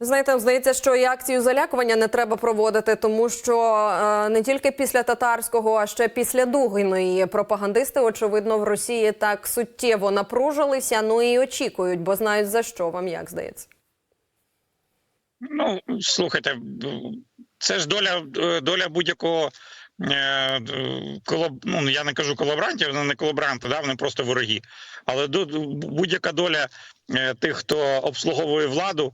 Знаєте, здається, що і акцію залякування не треба проводити, тому що е, не тільки після татарського, а ще після Дугіної пропагандисти, очевидно, в Росії так суттєво напружилися. Ну і очікують, бо знають за що вам як здається. Ну, слухайте, це ж доля, доля будь-якого е, колаб... ну, я не кажу колаборантів, вони не колаборанти, да, вони просто вороги. Але будь-яка доля е, тих, хто обслуговує владу,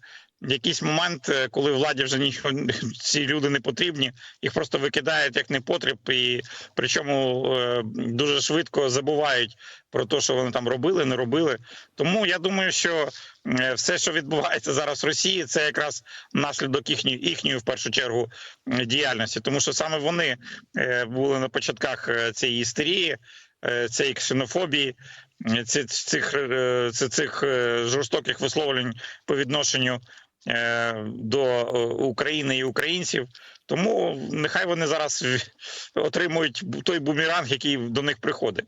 якийсь момент, е, коли владі вже нічого ці люди не потрібні, їх просто викидають як непотріб, і причому е, дуже швидко забувають про те, що вони там робили, не робили. Тому я думаю, що е, все, що відбувається зараз в Росії, це якраз наслідок їхньої їхньої в першу чергу діяльності, тому що саме вони були на початках цієї істерії, цієї ксенофобії, цих, цих е, жорстоких висловлень по відношенню до е, України і українців. Тому нехай вони зараз отримують той бумеранг, який до них приходить.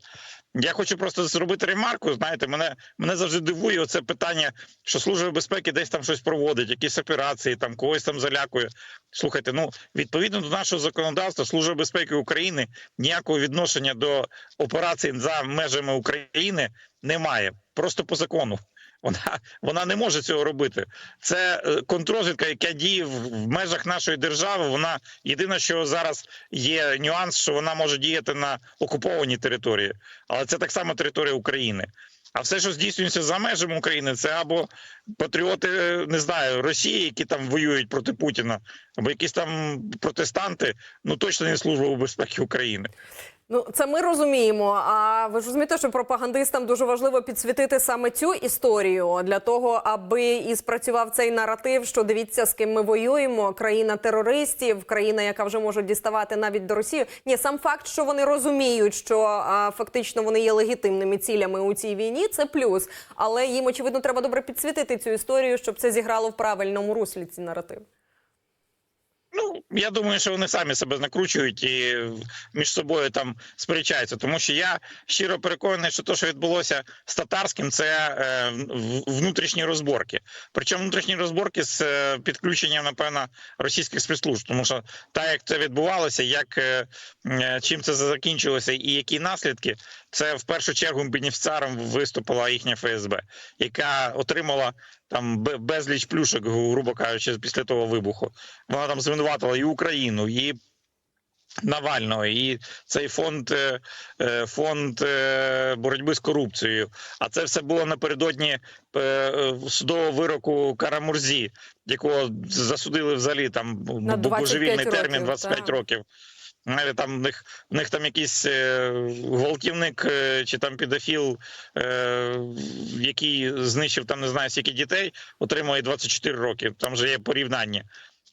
Я хочу просто зробити ремарку. Знаєте, мене мене завжди дивує оце питання, що служба безпеки десь там щось проводить, якісь операції, там когось там залякує. Слухайте, ну відповідно до нашого законодавства, служба безпеки України ніякого відношення до операцій за межами України немає. Просто по закону. Вона вона не може цього робити. Це е, контррозвідка, яка діє в, межах нашої держави. Вона єдине, що зараз є нюанс, що вона може діяти на окупованій території, але це так само територія України. А все, що здійснюється за межами України, це або патріоти, е, не знаю, Росії, які там воюють проти Путіна, або якісь там протестанти, ну точно не служба безпеки України. Ну, це ми розуміємо. А ви ж розумієте, що пропагандистам дуже важливо підсвітити саме цю історію для того, аби і спрацював цей наратив, що дивіться, з ким ми воюємо. Країна терористів, країна, яка вже може діставати навіть до Росії. Ні, сам факт, що вони розуміють, що а, фактично вони є легітимними цілями у цій війні, це плюс. Але їм очевидно треба добре підсвітити цю історію, щоб це зіграло в правильному руслі. Ці наративи. Я думаю, що вони самі себе накручують і між собою там сперечаються. Тому що я щиро переконаний, що те, що відбулося з татарським, це е, внутрішні розборки. Причому внутрішні розборки з е, підключенням, напевно, російських спецслужб. Тому що так, як це відбувалося, як е, е, чим це закінчилося, і які наслідки, це в першу чергу бенефіціаром виступила їхня ФСБ, яка отримала там безліч плюшок, грубо кажучи, після того вибуху. Вона там звинуватила Україну, і Навального, і цей фонд, е, е, фонд е, боротьби з корупцією. А це все було напередодні судового вироку Карамурзі, якого засудили взагалі там На божевільний термін 25 так. років. Навіть там в них, в них там якийсь гвалтівник чи там підофіл, який знищив там не знаю скільки дітей, отримує 24 роки. Там же є порівняння.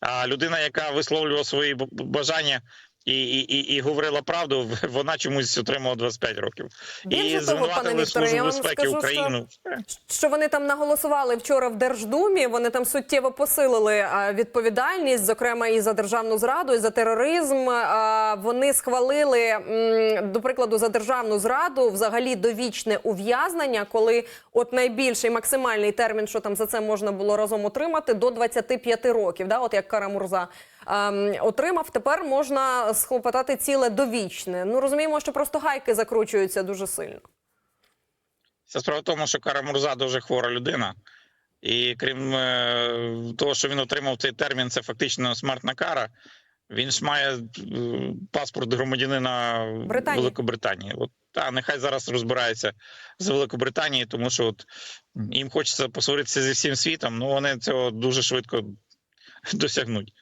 А людина, яка висловлювала свої бажання і, і, і, і говорила правду, вона чомусь отримала 25 років. Більше і того, пане Вікторе, я вам скажу, Україну. Що вони там наголосували вчора в Держдумі? Вони там суттєво посилили а, відповідальність, зокрема і за державну зраду, і за тероризм. Вони схвалили до прикладу за державну зраду взагалі довічне ув'язнення, коли от найбільший максимальний термін, що там за це можна було разом отримати, до 25 років. Да, от як Карамурза ем, отримав. Тепер можна схлопотати ціле довічне. Ну розуміємо, що просто гайки закручуються дуже сильно. Це справа в тому, що Кара Мурза дуже хвора людина. І крім е, того, що він отримав цей термін, це фактично смертна кара. Він ж має е, паспорт громадянина Британії. Великобританії. От та нехай зараз розбираються з Великобританією, тому що от їм хочеться посваритися зі всім світом. Ну вони цього дуже швидко досягнуть.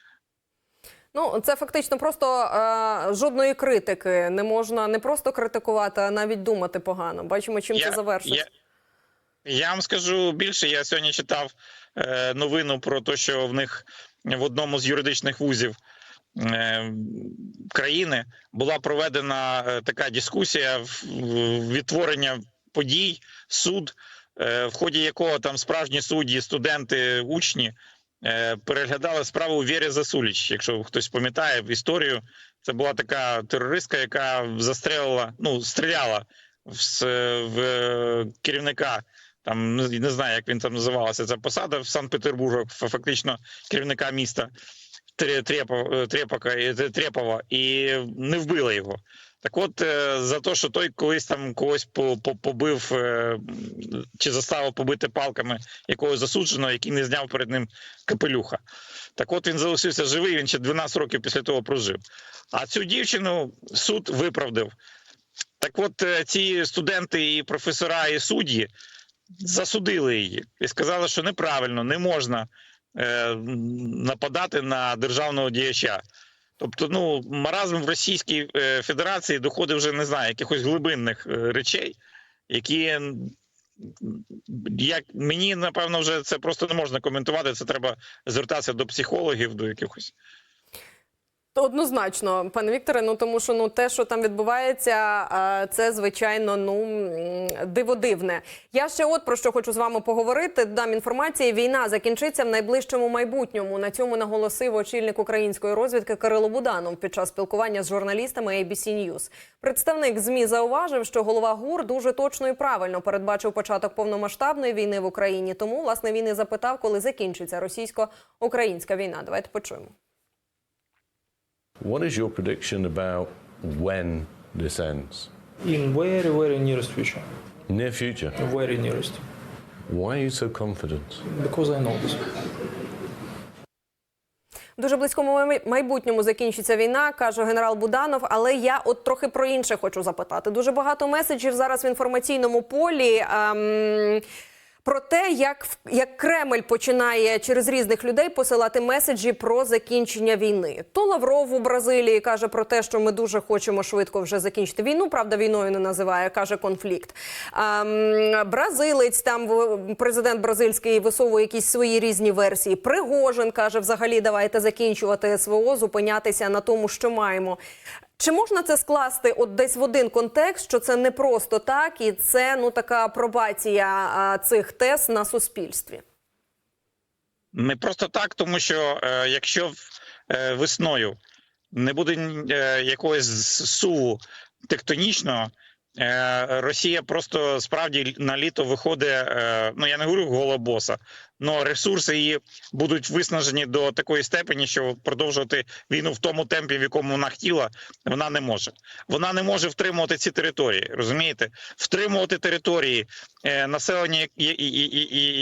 Ну, це фактично просто е, жодної критики. Не можна не просто критикувати, а навіть думати погано. Бачимо, чим це завершиться. Я, я вам скажу більше. Я сьогодні читав е, новину про те, що в них в одному з юридичних вузів країни була проведена е, така дискусія в- в відтворення подій, суд, е, в ході якого там справжні судді, студенти, учні е, переглядали справу Вєрі Засуліч. Якщо хтось пам'ятає історію, це була така терористка, яка застрелила, ну стріляла в, в е, керівника Там не знаю, як він там називалася ця посада в Санкт-Петербургу, фактично керівника міста Е, і- Трепова, і не вбили його. Так от, е, за те, що той колись там когось по- по- побив е, чи заставив побити палками якогось засудженого, який не зняв перед ним капелюха. Так от він залишився живий, він ще 12 років після того прожив. А цю дівчину суд виправдав. Так от е, ці студенти, і професора, і судді засудили її і сказали, що неправильно, не можна е, нападати на державного діяча. Тобто, ну, маразм в Російській е, Федерації доходить вже не знаю, якихось глибинних е, речей, які як мені напевно вже це просто не можна коментувати. Це треба звертатися до психологів, до якихось. Однозначно, пане Вікторе, ну тому що ну те, що там відбувається, це звичайно ну диводивне. Я ще от про що хочу з вами поговорити. Дам інформації. Війна закінчиться в найближчому майбутньому. На цьому наголосив очільник української розвідки Кирило Буданов під час спілкування з журналістами ABC News. Представник змі зауважив, що голова ГУР дуже точно і правильно передбачив початок повномасштабної війни в Україні. Тому власне він і запитав, коли закінчиться російсько-українська війна. Давайте почуємо. What is your prediction about when this ends? In very, very nearest future. Near future. Very nearest. Why are you so confident? Because I know this. Дуже близькому майбутньому закінчиться війна, каже генерал Буданов. Але я от трохи про інше хочу запитати. Дуже багато меседжів зараз в інформаційному полі. ем, Про те, як, як Кремль починає через різних людей посилати меседжі про закінчення війни. То Лавров у Бразилії каже про те, що ми дуже хочемо швидко вже закінчити війну. Правда, війною не називає, каже конфлікт. Ем, бразилець там президент бразильський висовує якісь свої різні версії. Пригожин каже, взагалі давайте закінчувати СВО, зупинятися на тому, що маємо. Чи можна це скласти от десь в один контекст, що це не просто так, і це ну така пробація цих тез на суспільстві? Не просто так, тому що е, якщо е, весною не буде е, якогось суву тектонічного, Росія просто справді на літо виходить. Е, ну я не говорю голобоса, але ресурси її будуть виснажені до такої степені, що продовжувати війну в тому темпі, в якому вона хотіла, вона не може. Вона не може втримувати ці території. Розумієте, втримувати території, е, населення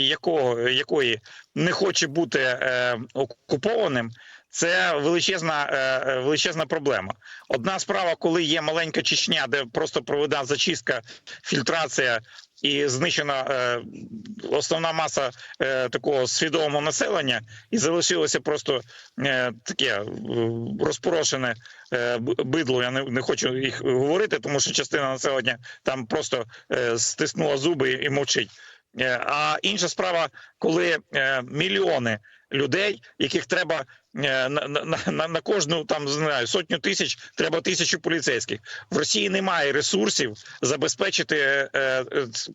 якого якої не хоче бути е, окупованим. Це величезна е, е, величезна проблема. Одна справа, коли є маленька Чечня, де просто проведена зачистка, фільтрація і знищена е, основна маса такого свідомого населення, і залишилося просто таке розпорошене бидло. Я не, хочу їх говорити, тому що частина населення там просто стиснула зуби і мовчить. А інша справа, коли мільйони людей, яких треба е, на, на, на, на кожну там не знаю, сотню тисяч, треба тисячу поліцейських. В Росії немає ресурсів забезпечити е, е,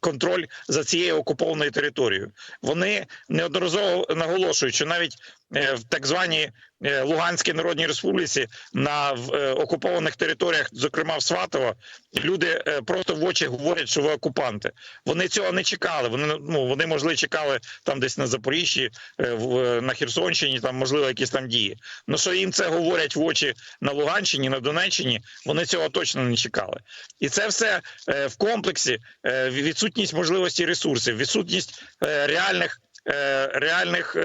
контроль за цією окупованою територією. Вони неодноразово наголошують, що навіть е, в так званій Луганській Народній Республіці на в, окупованих територіях, зокрема в Сватово, люди просто в очі говорять, що ви окупанти. Вони цього не чекали. Вони ну вони можливо чекали там десь на Запоріжжі, в, на Херсонщині, там можливо якісь там дії. Ну що їм це говорять в очі на Луганщині, на Донеччині, вони цього точно не чекали. І це все е, в комплексі е, відсутність можливості ресурсів, відсутність е, реальних. Реальних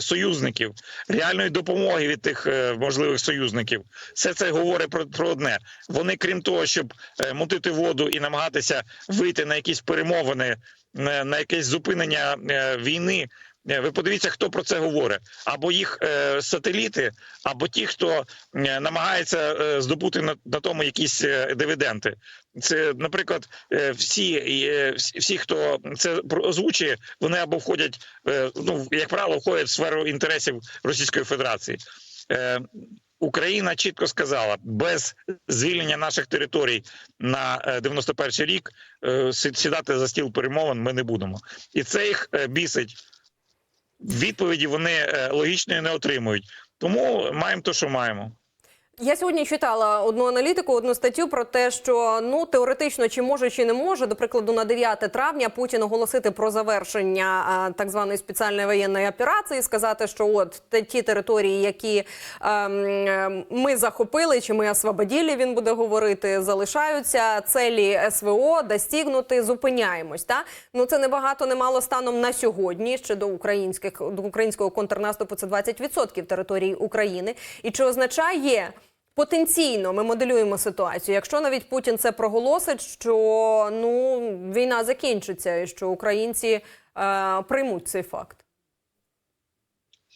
союзників, реальної допомоги від тих можливих союзників, все це говорить про, про одне. Вони, крім того, щоб мутити воду і намагатися вийти на якісь перемовини, на, якесь зупинення війни. Е, Ви подивіться, хто про це говорить: або їх е, сателіти, або ті, хто е, намагається е, здобути на, на тому якісь е, дивіденди. Це, наприклад, е, всі, е, всі, хто це озвучує, вони або входять, е, ну як правило, входять в сферу інтересів Російської Федерації. Е, Україна чітко сказала, без звільнення наших територій на е, 91 рік е, сідати за стіл перемовин ми не будемо, і це їх е, бісить. Відповіді вони е, логічної не отримують. Тому маємо те, що маємо. Я сьогодні читала одну аналітику, одну статтю про те, що ну теоретично чи може, чи не може, до прикладу, на 9 травня Путін оголосити про завершення а, так званої спеціальної воєнної операції, сказати, що от ті території, які ем, ем, ми захопили, чи ми освободили, він буде говорити, залишаються цілі СВО достигнути, зупиняємось. Та ну це не багато, не мало станом на сьогодні. Ще до українських до українського контрнаступу це 20% території України. І чи означає? Потенційно ми моделюємо ситуацію. Якщо навіть Путін це проголосить, що ну війна закінчиться, і що українці е, приймуть цей факт.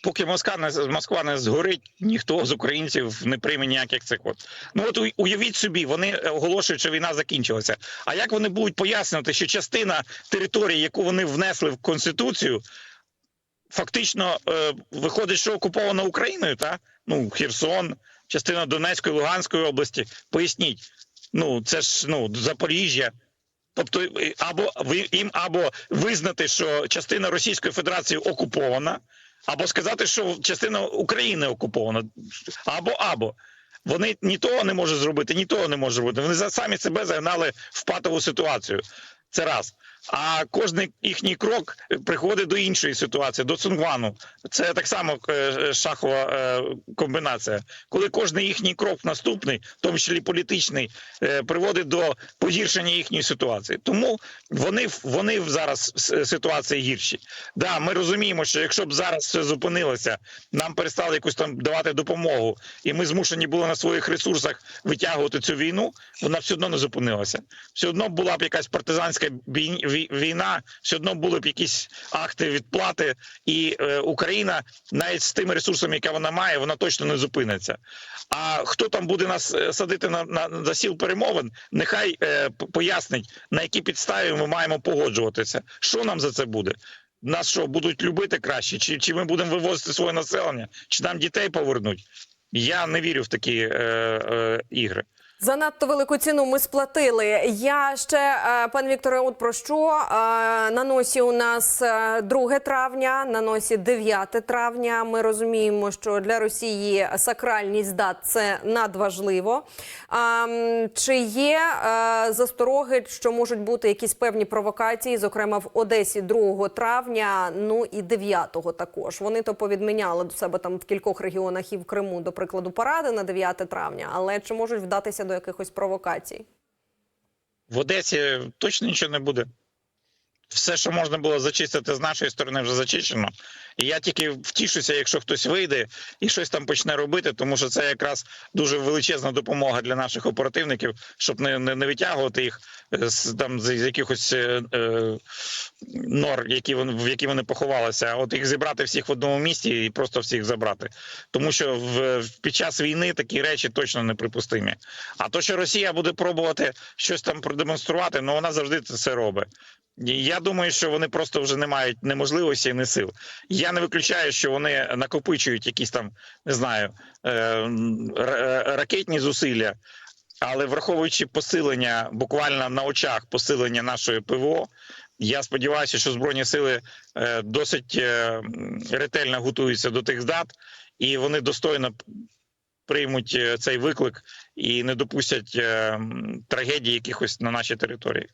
Поки Москва не Москва не згорить, ніхто з українців не прийме ніяких цих от. Ну от уявіть собі, вони оголошують, що війна закінчилася. А як вони будуть пояснювати, що частина території, яку вони внесли в конституцію, фактично е, виходить, що окупована Україною, та ну Херсон, частина Донецької, Луганської області. Поясніть, ну це ж ну Запоріжжя. Тобто, або їм або визнати, що частина Російської Федерації окупована, або сказати, що частина України окупована, або або. Вони ні того не можуть зробити, ні того не можуть зробити. Вони самі себе загнали в патову ситуацію. Це раз. А кожний їхній крок приходить до іншої ситуації, до Цунгвану. Це так само е, шахова е, комбінація. Коли кожний їхній крок наступний, в тому числі політичний, е, приводить до погіршення їхньої ситуації. Тому вони вони зараз ситуації гірші. Да, ми розуміємо, що якщо б зараз все зупинилося, нам перестали якусь там давати допомогу, і ми змушені були на своїх ресурсах витягувати цю війну, вона все одно не зупинилася. Все одно була б якась партизанська бій- вій- війна, все одно були б якісь акти відплати, і е, Україна навіть з тими ресурсами, які вона має, вона точно не зупиниться. А хто там буде нас е, садити на, на, на сіл перемовин, нехай е, пояснить, на які підставі ми маємо погоджуватися. Що нам за це буде? Нас що будуть любити краще, чи, чи ми будемо вивозити своє населення, чи нам дітей повернуть? Я не вірю в такі е, е, ігри. Занадто велику ціну ми сплатили. Я ще, е, пане Вікторе, от про що Е, на носі у нас е, 2 травня, на носі 9 травня. Ми розуміємо, що для Росії сакральність дат це надважливо. Чи є е, застороги, що можуть бути якісь певні провокації, зокрема в Одесі 2 травня, ну і 9 також. Вони то повідміняли до себе там в кількох регіонах і в Криму, до прикладу, паради на 9 травня. Але чи можуть вдатися до якихось провокацій? В Одесі точно нічого не буде. Все, що можна було зачистити з нашої сторони, вже зачищено. І я тільки втішуся, якщо хтось вийде і щось там почне робити, тому що це якраз дуже величезна допомога для наших оперативників, щоб не, не, не витягувати їх е, з там з, якихось е, е, нор, які вони в які вони поховалися. А от їх зібрати всіх в одному місці і просто всіх забрати. Тому що в, в- під час війни такі речі точно неприпустимі. А то, що Росія буде пробувати щось там продемонструвати, ну вона завжди це все робить. І Я думаю, що вони просто вже не мають ні можливості, ні сил. Я не виключаю, що вони накопичують якісь там, не знаю, е, е, ракетні зусилля, але враховуючи посилення буквально на очах посилення нашої ПВО, я сподіваюся, що збройні сили е, досить ретельно готуються до тих дат, і вони достойно приймуть цей виклик і не допустять трагедії якихось на нашій території.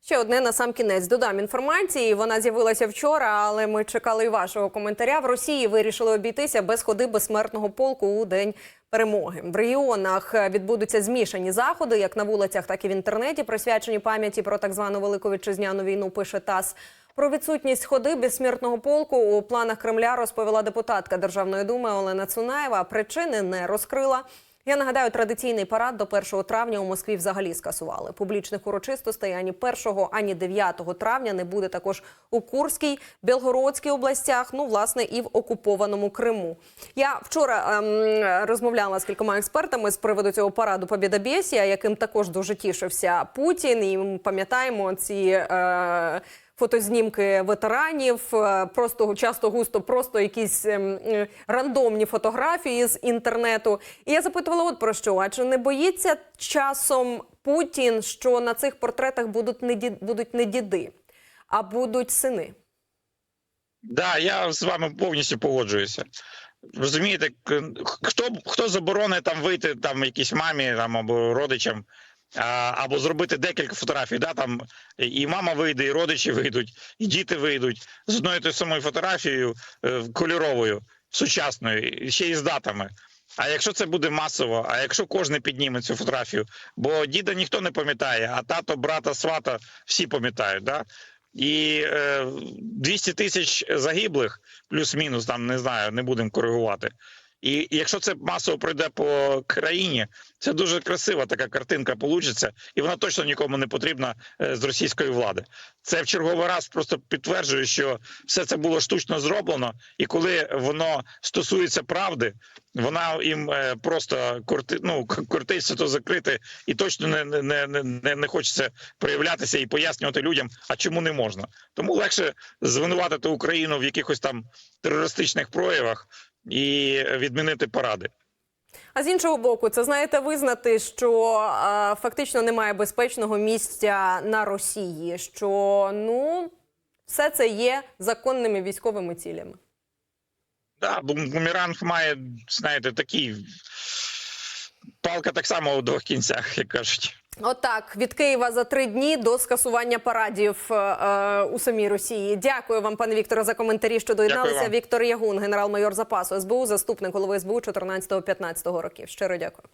Ще одне на сам кінець додам інформації. Вона з'явилася вчора, але ми чекали і вашого коментаря. В Росії вирішили обійтися без ходи безсмертного полку у день перемоги. В регіонах відбудуться змішані заходи, як на вулицях, так і в інтернеті, присвячені пам'яті про так звану велику вітчизняну війну. Пише ТАСС. Про відсутність ходи безсмертного полку у планах Кремля розповіла депутатка Державної думи Олена Цунаєва. Причини не розкрила. Я нагадаю, традиційний парад до 1 травня у Москві взагалі скасували. Публічних урочистостей ані 1, ані 9 травня не буде також у Курській, Белгородській областях, ну власне і в окупованому Криму. Я вчора ем, розмовляла з кількома експертами з приводу цього параду Побєдобєсія, яким також дуже тішився Путін. І пам'ятаємо ці. Е, Фотознімки ветеранів, е, просто часто густо, просто якісь ем, е, рандомні фотографії з інтернету. І я запитувала, от про що? А чи не боїться часом Путін, що на цих портретах будуть не ді- будуть не діди, а будуть сини? Да, я з вами повністю погоджуюся. Розумієте, хто хто заборонить там вийти там якійсь мамі там або родичам, або зробити декілька фотографій, да там і мама вийде, і родичі вийдуть, і діти вийдуть з одною тою самою фотографією е, кольоровою, сучасною, ще й з датами. А якщо це буде масово, а якщо кожен підніме цю фотографію, бо діда ніхто не пам'ятає, а тато, брата, свата всі пам'ятають, да? І е, 200 тисяч загиблих, плюс-мінус, там не знаю, не будемо коригувати. І якщо це масово пройде по країні, це дуже красива така картинка получиться, і вона точно нікому не потрібна е, з російської влади. Це в черговий раз просто підтверджує, що все це було штучно зроблено, і коли воно стосується правди, вона їм е, просто корти, ну, кортиться то закрити, і точно не, не, не, не хочеться проявлятися і пояснювати людям, а чому не можна. Тому легше звинуватити Україну в якихось там терористичних проявах і відмінити паради. А з іншого боку, це знаєте визнати, що а, фактично немає безпечного місця на Росії, що ну все це є законними військовими цілями. Да, бум- бумеранг має, знаєте, такий палка так само у двох кінцях, як кажуть. Отак, від Києва за три дні до скасування парадів е, е, у самій Росії. Дякую вам, пане Вікторе, за коментарі, що доєдналися. Віктор Ягун, генерал-майор запасу СБУ, заступник голови СБУ 14-15 років. Щиро дякую.